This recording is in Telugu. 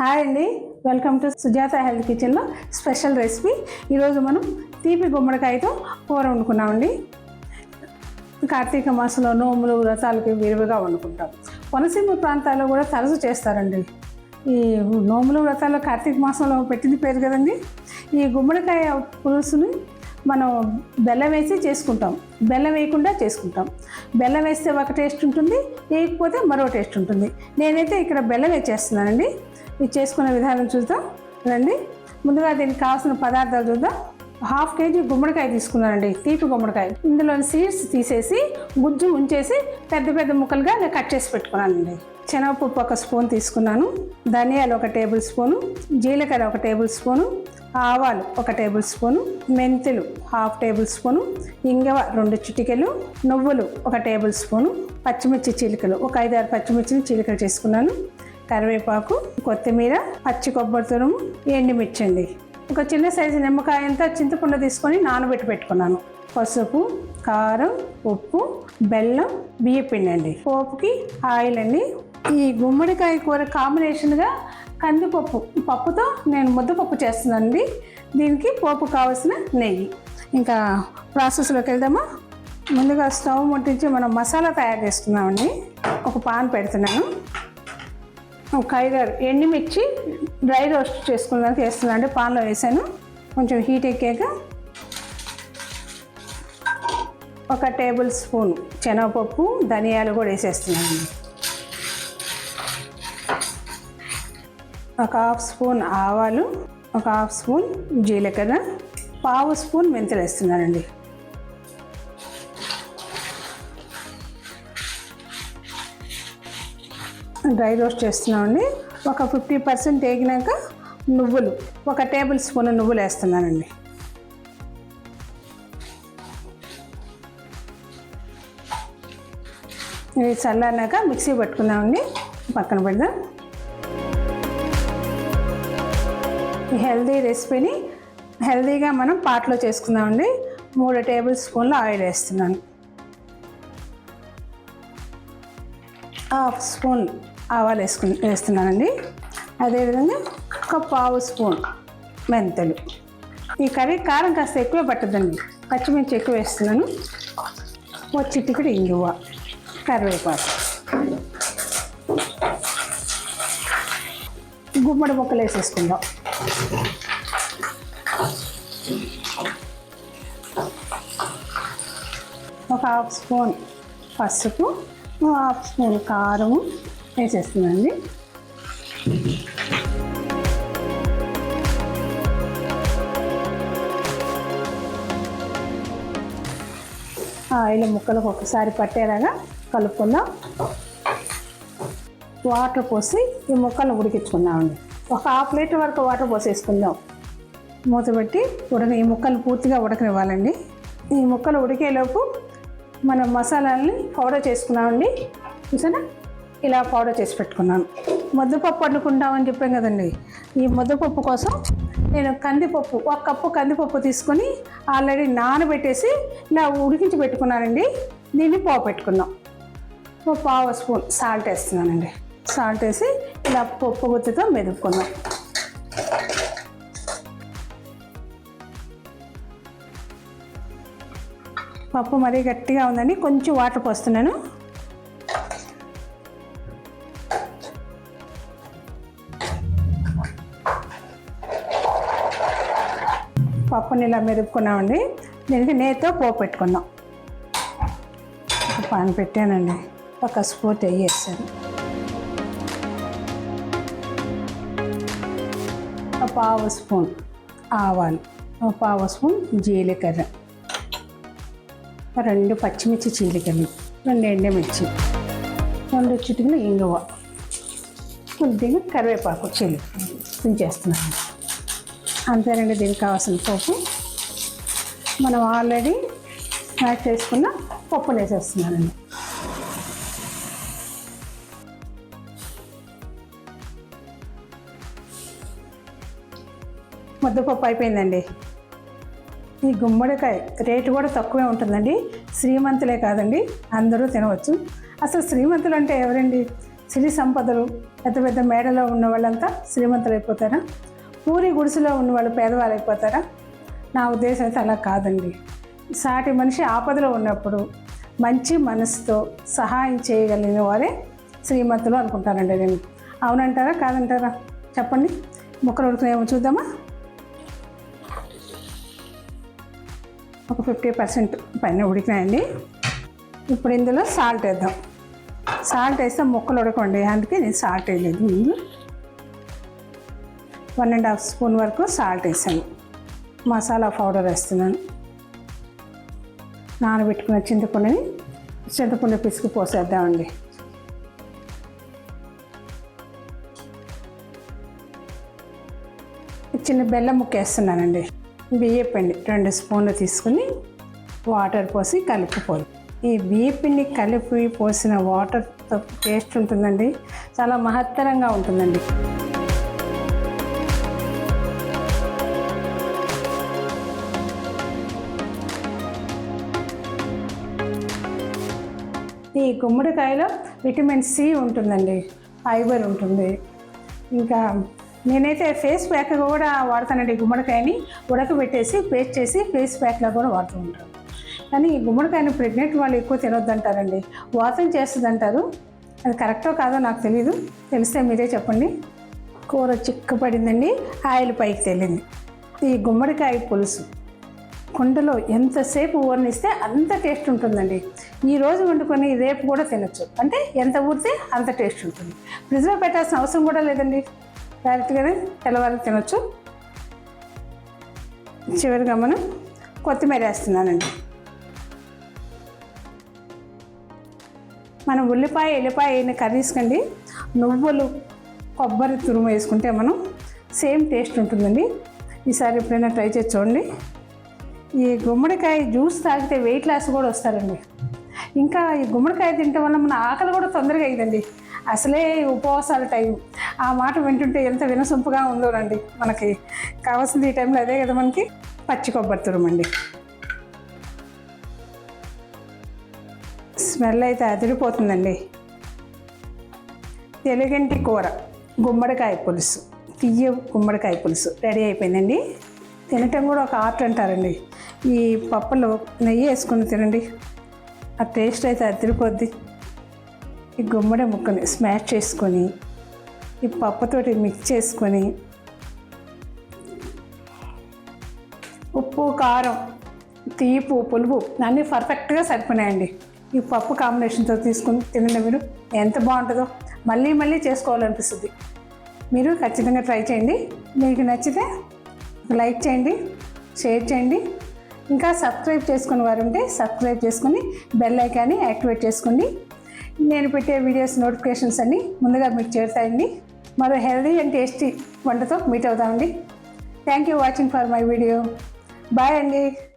హాయ్ అండి. వెల్కమ్ టు సుజాత హెల్త్ కిచెన్లో స్పెషల్ రెసిపీ ఈరోజు మనం తీపి గుమ్మడికాయతో కూర వండుకున్నామండి కార్తీక మాసంలో నోములు వ్రతాలకి విరివిగా వండుకుంటాం. కొనసీమ ప్రాంతాల్లో కూడా తరచు చేస్తారండి. ఈ నోములు వ్రతాలు కార్తీక మాసంలో పెట్టింది పేరు కదండి. ఈ గుమ్మడికాయ పులుసుని మనం బెల్లం వేసి చేసుకుంటాం. బెల్లం వేయకుండా చేసుకుంటాం. బెల్లం వేస్తే ఒక టేస్ట్ ఉంటుంది వేయకపోతే మరో టేస్ట్ ఉంటుంది. నేనైతే ఇక్కడ బెల్లం వేసేస్తున్నానండి. ఇది చేసుకునే విధానం చూద్దాం. రండి. ముందుగా దీనికి కావాల్సిన పదార్థాలు చూద్దాం. హాఫ్ కేజీ గుమ్మడికాయ తీసుకున్నానండి. తీపి గుమ్మడికాయ. ఇందులోని సీడ్స్ తీసేసి గుజ్జు ఉంచేసి పెద్ద పెద్ద ముక్కలుగా నేను కట్ చేసి పెట్టుకున్నానండి. శనగపప్పు ఒక స్పూన్ తీసుకున్నాను. ధనియాలు ఒక టేబుల్ స్పూను. జీలకర్ర ఒక టేబుల్ స్పూను. ఆవాలు ఒక టేబుల్ స్పూను. మెంతులు హాఫ్ టేబుల్ స్పూను. ఇంగవ రెండు చిటికెలు. నువ్వులు ఒక టేబుల్ స్పూను. పచ్చిమిర్చి చీలికలు. ఒక ఐదారు పచ్చిమిర్చిని చీలికలు చేసుకున్నాను. కరివేపాకు కొత్తిమీర పచ్చి కొబ్బరి తురుము ఎండిమిర్చండి. అండి ఒక చిన్న సైజు నిమ్మకాయ అంతా చింతపండు తీసుకొని నానబెట్టి పెట్టుకున్నాను. పసుపు కారం ఉప్పు బెల్లం బియ్యపిండి అండి పోపుకి ఆయిల్ అండి. ఈ గుమ్మడికాయ కూర కాంబినేషన్గా కందిపప్పు పప్పుతో నేను ముద్దపప్పు చేస్తున్నానండి. దీనికి పోపు కావాల్సిన నెయ్యి. ఇంకా ప్రాసెస్లోకి వెళ్దామా? ముందుగా స్టవ్ ముట్టించి మనం మసాలా తయారు చేస్తున్నామండి ఒక పాన్ పెడుతున్నాను. ఒక ఐదారు ఎండుమిర్చి డ్రై రోస్ట్ చేసుకున్నాక వేస్తున్నాను అంటే పాన్లో వేసాను. కొంచెం హీట్ ఎక్కాక ఒక టేబుల్ స్పూన్ శనగపప్పు ధనియాలు కూడా వేసేస్తున్నాను. ఒక హాఫ్ స్పూన్ ఆవాలు ఒక హాఫ్ స్పూన్ జీలకర్ర పావు స్పూన్ మెంతులు వేస్తున్నానండి. డ్రై రోస్ట్ చేస్తున్నామండి. ఒక ఫిఫ్టీ పర్సెంట్ వేగినాక నువ్వులు ఒక టేబుల్ స్పూన్ నువ్వులు వేస్తున్నానండి. ఇది చల్లారినాక మిక్సీ పట్టుకుందామండి. పక్కన పెడదాం. ఈ హెల్దీ రెసిపీని హెల్దీగా మనం పాట్లో చేసుకుందామండి. మూడు టేబుల్ స్పూన్ల ఆయిల్ వేస్తున్నాను. హాఫ్ స్పూన్ ఆవాలు వేసుకు వేస్తున్నానండి. అదేవిధంగా ఒక పావు స్పూన్ మెంతులు. ఈ కర్రీ కారం కాస్త ఎక్కువ పట్టదండి పచ్చిమిర్చి ఎక్కువ వేస్తున్నాను. ఒక చిటికుడు ఇంగువ కరివేపాకు. గుమ్మడి ముక్కలు వేసేసుకుందాం. ఒక హాఫ్ స్పూన్ పసుపు ఒక హాఫ్ స్పూన్ కారం వేసేస్తుందండి. ఆయిల్ ముక్కలకు ఒకసారి పట్టేలాగా కలుపుకుందాం. వాటర్ పోసి ఈ ముక్కలను ఉడికించుకుందామండి. ఒక హాఫ్ లీటర్ వరకు వాటర్ పోసేసుకుందాం. మూతబెట్టి ఉడక ఈ ముక్కలు పూర్తిగా ఉడకనివ్వాలండి. ఈ ముక్కలు ఉడికేలోపు మనం మసాలాలని పౌడర్ చేసుకున్నామండి. చూసారా? ఇలా పౌడర్ చేసి పెట్టుకున్నాను. ముద్దపప్పు వండుకుంటామని చెప్పాం కదండి. ఈ ముద్దపప్పు కోసం నేను కందిపప్పు ఒక కప్పు కందిపప్పు తీసుకొని ఆల్రెడీ నానబెట్టేసి ఇలా ఉడికించి పెట్టుకున్నానండి. దీన్ని పావు పెట్టుకున్నాం. ఒక పావు స్పూన్ సాల్ట్ వేస్తున్నానండి. సాల్ట్ వేసి ఇలా పప్పు గుత్తితో మెదుపుకున్నాం. పప్పు మరీ గట్టిగా ఉందండి. కొంచెం వాటర్ పోస్తున్నాను. పప్పుని ఇలా మెరుపుకున్నామండి దీనికి నెయ్యితో పోపు పెట్టుకుందాం పాన్ పెట్టానండి. ఒక స్పూన్ వేసాను. ఒక పావు స్పూన్ ఆవాలు ఒక పావు స్పూన్ జీలకర్ర రెండు పచ్చిమిర్చి చీలికలు రెండు ఎండమిర్చి రెండు చిటికలు ఇంగువ కొద్దిగా కరివేపాకు చిల్లి. తుంచేస్తున్నాను అంతేనండి దీనికి కావాల్సిన పప్పు మనం ఆల్రెడీ యాడ్ చేసుకున్న పప్పులు వేసేస్తున్నానండి ముద్దపప్పు అయిపోయిందండి. ఈ గుమ్మడికాయ రేటు కూడా తక్కువే ఉంటుందండి. శ్రీమంతులే కాదండి అందరూ తినవచ్చు. అసలు శ్రీమంతులు అంటే ఎవరండి? సిరి సంపదలు పెద్ద పెద్ద మేడలో ఉన్న వాళ్ళంతా శ్రీమంతులు అయిపోతారా పూరి గుడిసెలో ఉన్న వాళ్ళు పేదవాళ్ళు అయిపోతారా? నా ఉద్దేశం అయితే అలా కాదండి. సాటి మనిషి ఆపదలో ఉన్నప్పుడు మంచి మనసుతో సహాయం చేయగలిగిన వారే శ్రీమంతులు అనుకుంటానండి నేను. అవునంటారా? కాదంటారా? చెప్పండి. ముక్కలు ఉడుకునేమో చూద్దామా? ఒక ఫిఫ్టీ పర్సెంట్ పైన ఉడికినాయండి. ఇప్పుడు ఇందులో సాల్ట్ వేద్దాం. సాల్ట్ వేస్తే ముక్కలు ఉడకండి అందుకే నేను సాల్ట్ వేయలేదు. ముందు వన్ అండ్ హాఫ్ స్పూన్ వరకు సాల్ట్ వేసాను. మసాలా పౌడర్ వేస్తున్నాను. నానబెట్టుకున్న చింతపండుని చింతపండు పిసుకు పోసేద్దామండి. చిన్న బెల్లం ముక్కేస్తున్నానండి బియ్యపిండి రెండు స్పూన్లు తీసుకుని వాటర్ పోసి కలుపుకోవాలి. ఈ బియ్యపిండి కలిపి పోసిన వాటర్తో టేస్ట్ ఉంటుందండి. చాలా మహత్తరంగా ఉంటుందండి. ఈ గుమ్మడికాయలో విటమిన్ సి ఉంటుందండి ఫైబర్ ఉంటుంది. ఇంకా నేనైతే ఫేస్ ప్యాక్ కూడా వాడతానండి ఈ గుమ్మడికాయని ఉడకబెట్టేసి పేస్ట్ చేసి ఫేస్ ప్యాక్లో కూడా వాడుతూ ఉంటాను. కానీ ఈ గుమ్మడికాయని ప్రెగ్నెంట్ వాళ్ళు ఎక్కువ తినొద్దంటారండి. వాతం చేస్తుంది అంటారు అది కరెక్టో కాదో నాకు తెలియదు తెలిస్తే మీరే చెప్పండి. కూర చిక్కపడిందండి ఆయిల్ పైకి తేలింది. ఈ గుమ్మడికాయ పులుసు. కుండలో ఎంతసేపు ఊరనిస్తే అంత టేస్ట్ ఉంటుందండి. ఈ రోజు వండుకొని రేపు కూడా తినొచ్చు. అంటే ఎంత ఊరితే అంత టేస్ట్ ఉంటుంది. ఫ్రిడ్జ్లో పెట్టాల్సిన అవసరం కూడా లేదండి. డైరెక్ట్గానే తెల్లవారు తినొచ్చు. చివరిగా మనం కొత్తిమీర వేస్తున్నానండి. మనం ఉల్లిపాయ ఎల్లిపాయ అయిన కర్రీస్ కండి నువ్వులు కొబ్బరి తురుము వేసుకుంటే మనం సేమ్ టేస్ట్ ఉంటుందండి. ఈసారి ఎప్పుడైనా ట్రై చేసి చూడండి. ఈ గుమ్మడికాయ జ్యూస్ తాగితే వెయిట్ లాస్ కూడా వస్తారండి. ఇంకా ఈ గుమ్మడికాయ తినటం వల్ల మన ఆకలి కూడా తొందరగా అయ్యిందండి. అసలే ఉపవాసాల టైం. ఆ మాట వింటుంటే ఎంత వినసొంపుగా ఉందోనండి మనకి కావాల్సింది ఈ టైంలో అదే కదా మనకి? పచ్చి కొబ్బరి తురుమండి స్మెల్ అయితే అదిరిపోతుందండి. తెలుగంటి కూర. గుమ్మడికాయ పులుసు. తీయ గుమ్మడికాయ పులుసు. రెడీ అయిపోయిందండి. తినటం కూడా ఒక ఆర్ట్ అంటారండి. ఈ పప్పులో నెయ్యి వేసుకుని తినండి. ఆ టేస్ట్ అయితే అదిరిపోద్ది. ఈ గుమ్మడి ముక్కని స్మాష్ చేసుకొని ఈ పప్పుతోటి మిక్స్ చేసుకొని ఉప్పు కారం తీపు పులుపు అన్నీ పర్ఫెక్ట్గా సరిపోయినాయండి. ఈ పప్పు కాంబినేషన్తో తీసుకుని తినండి మీరు. ఎంత బాగుంటుందో మళ్ళీ మళ్ళీ చేసుకోవాలనిపిస్తుంది. మీరు ఖచ్చితంగా ట్రై చేయండి. మీకు నచ్చితే లైక్ చేయండి షేర్ చేయండి. ఇంకా సబ్స్క్రైబ్ చేసుకుని వారు ఉంటే సబ్స్క్రైబ్ చేసుకుని బెల్ ఐకాన్ని యాక్టివేట్ చేసుకోండి. నేను పెట్టే వీడియోస్ నోటిఫికేషన్స్ అన్నీ ముందుగా మీకు చేరుతాయండి. మరో హెల్దీ అండ్ టేస్టీ వంటతో meet అవుతామండి. Thank you watching for my video bye అండి.